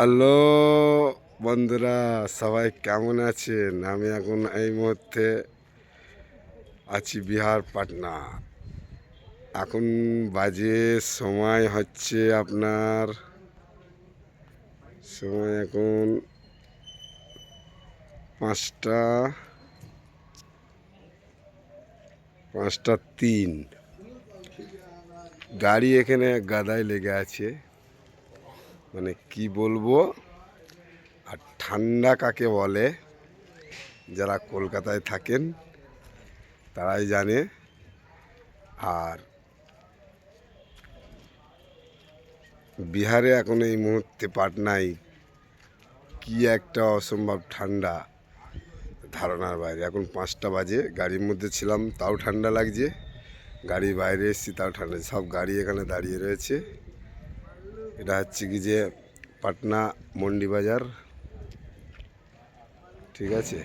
Hello বন্ধুরা, সবাই কেমন আছেন? আমি এখন এই মুহূর্তে আছি বিহার, পাটনা। এখন বাজে সময় হচ্ছে আপনার, সময় এখন পাঁচটা পাঁচটা তিন। গাড়ি এখানে গাদায় লেগে আছে। মানে কি বলব? আর ঠান্ডা কাকে বলে? যারা কলকাতায় থাকেন, তারাই জানে। আর বিহারে এখন এই মুহূর্তে পাটনায় কি একটা অসম্ভব ঠান্ডা ধারণার বাইরে। এখন পাঁচটা বাজে, গাড়ির মধ্যে ছিলাম, তাও ঠান্ডা লাগছে। গাড়ি বাইরে এসেছি, তাও ঠান্ডা সব গাড়ি এখানে দাঁড়িয়ে রয়েছে। এটা হচ্ছে কি যে পাটনা মন্ডি বাজার। ঠিক আছে?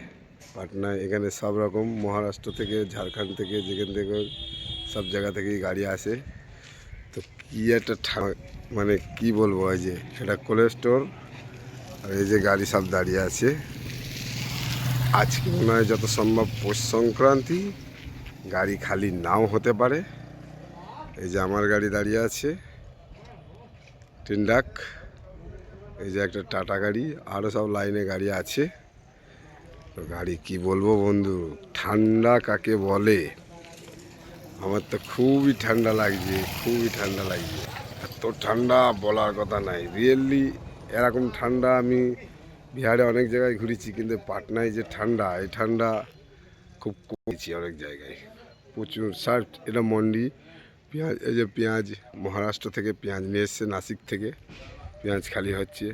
পাটনা এখানে সব রকম মহারাষ্ট্র থেকে, ঝাড়খণ্ড থেকে, যেখান থেকে সব জায়গা থেকেই গাড়ি আসে। তো কি একটা মানে কি বলব ওই যে এটা কোল্ড স্টোর আর এই যে গাড়ি সব দাঁড়িয়ে আছে। আজকে মনে হয় যত সম্ভব পৌষ সংক্রান্তি গাড়ি খালি নাও হতে পারে। এই যে আমার গাড়ি দাঁড়িয়ে আছে। টিন্ডাক এই যে একটা টাটা গাড়ি আরও সব লাইনে গাড়ি আছে। তো গাড়ি কি বলব বন্ধু, ঠান্ডা কাকে বলে? আমার তো খুবই ঠান্ডা লাগছে, খুবই ঠান্ডা লাগছে। এত ঠান্ডা বলার কথা নাই। রিয়েলি এরকম ঠান্ডা আমি বিহারে অনেক জায়গায় ঘুরেছি, কিন্তু পাটনায় যে ঠান্ডা, এই ঠান্ডা খুব কমেছি অনেক জায়গায়। প্রচুর শার্ট এটা মন্ডি পেঁয়াজ, এই যে পেঁয়াজ, মহারাষ্ট্র থেকে পেঁয়াজ নিয়ে এসছে, নাসিক থেকে। পেঁয়াজ খালি হচ্ছে।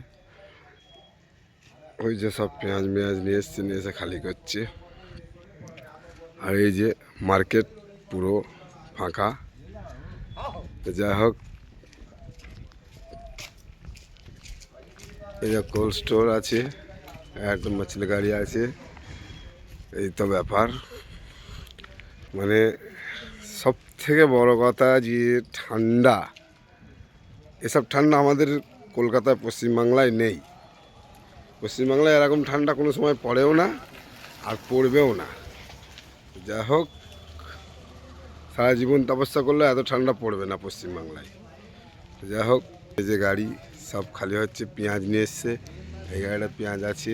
ওই যে সব পেঁয়াজ মেয়াজ নিয়ে এসছে, নিয়ে এসে খালি করছে। আর এই যে মার্কেট পুরো ফাঁকা। যাই হোক, এই যে কোল্ড স্টোর আছে একটা মাছলি গাড়ি আছে। এই তো ব্যাপার। মানে সব থেকে বড় কথা যে ঠান্ডা, এসব ঠান্ডা আমাদের কলকাতায় পশ্চিমবাংলায় নেই। পশ্চিমবাংলায় এরকম ঠান্ডা কোনো সময় পড়েও না আর পড়বেও না। যাই হোক সারা জীবন তপস্যা করলে এত ঠান্ডা পড়বে না পশ্চিমবাংলায়। যাই হোক এই যে গাড়ি সব খালি হচ্ছে, পেঁয়াজ নিয়ে এসছে, এই গাড়িটা পেঁয়াজ আছে,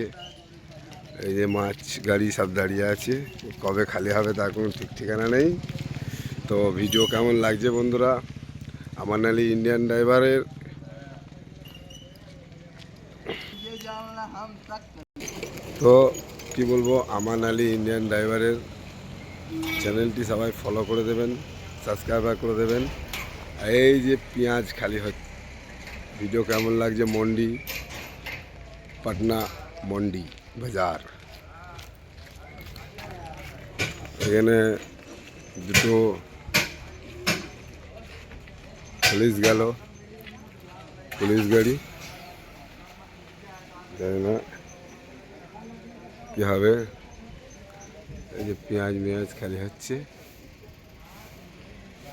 এই যে মাছ, গাড়ি সব দাঁড়িয়ে আছে, কবে খালি হবে তার কোনো ঠিক ঠিকানা নেই। তো ভিডিও কেমন লাগছে বন্ধুরা? আমার নালি ইন্ডিয়ান ড্রাইভারের তো কি বলব আমান আলী ইন্ডিয়ান ড্রাইভারের চ্যানেলটি সবাই ফলো করে দেবেন সাবস্ক্রাইবার করে দেবেন। এই যে পেঁয়াজ খালি হচ্ছে। ভিডিও কেমন লাগছে? মন্ডি, পাটনা মন্ডি বাজার। এখানে দুটো পুলিশ গেল। পুলিশ গাড়ি। জানি না কী হবে। এই যে পেঁয়াজ মেয়াজ খালি হচ্ছে।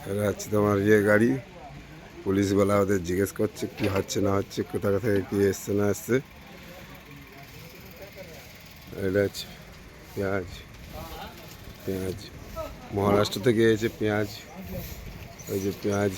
এটা হচ্ছে তোমার ইয়ে গাড়ি। পুলিশওয়ালা ওদের জিজ্ঞেস করছে কি হচ্ছে, না হচ্ছে, কোথা থেকে কি এসছে, না এসছে। এটা হচ্ছে পেঁয়াজ। পেঁয়াজ। মহারাষ্ট্র থেকে এসেছে পেঁয়াজ। ওই যে পেঁয়াজ।